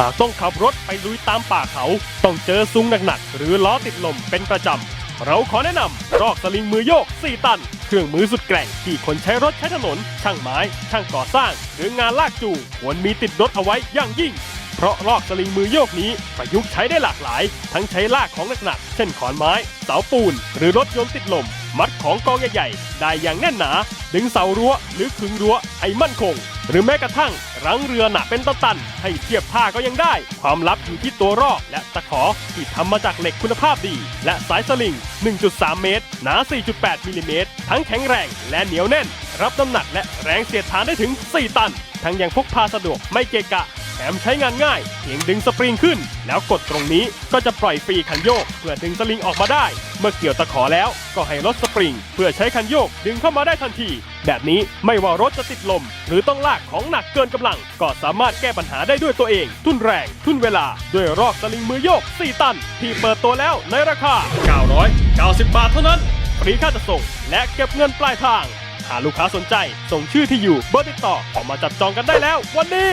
หากต้องขับรถไปลุยตามป่าเขา ต้องเจอซุ้งหนักๆ หรือล้อติดลมเป็นประจำ เราขอแนะนำรอกสลิงมือโยก 4 ตัน เครื่องมือสุดแกร่งที่คนใช้รถใช้ถนน ช่างไม้ ช่างก่อสร้าง หรืองานลากจูงควรมีติดรถเอาไว้อย่างยิ่ง เพราะรอกสลิงมือโยกนี้ประยุกต์ใช้ได้หลากหลาย ทั้งใช้ลากของหนักๆ เช่นขอนไม้ เสาปูน หรือรถยนต์ติดลม มัดของกองใหญ่ๆ ได้อย่างแน่นหนา ดึงเสารั้วหรือขึงรั้วให้มั่นคง หรือแม้กระทั่งรั้งเรือหนาเป็นตันๆให้เทียบท่าก็ยังได้ ความลับอยู่ที่ตัวรอกและตะขอที่ทำมาจากเหล็กคุณภาพดี และสายสลิง 1.3 เมตร หนา 4.8 มิลลิเมตร ทั้งแข็งแรงและเหนียวแน่น รับน้ำหนักและแรงเสียดทานได้ถึง 4 ตัน ทั้งยังพกพาสะดวกไม่เกะกะ ถมใช้งานง่าย เพียงดึงสปริงขึ้น แล้วกดตรงนี้ก็จะปล่อยฟรีคันโยก เพื่อดึงสลิงออกมาได้ เมื่อเกี่ยวตะขอแล้วก็ให้ลดสปริง เพื่อใช้คันโยกดึงเข้ามาได้ทันที แบบนี้ไม่ว่ารถจะติดลม หรือต้องลากของหนักเกินกำลัง ก็สามารถแก้ปัญหาได้ด้วยตัวเอง ทุนแรง ทุนเวลา ด้วยรอกสลิงมือโยก 4 ตัน ที่เปิดตัวแล้วในราคา 990 บาทเท่านั้นฟรีค่าจัดส่ง และเก็บเงินปลายทางหากลูกค้าสนใจ ส่งชื่อที่อยู่เบอร์ติดต่อออกมาจับจองกันได้แล้ว วันนี้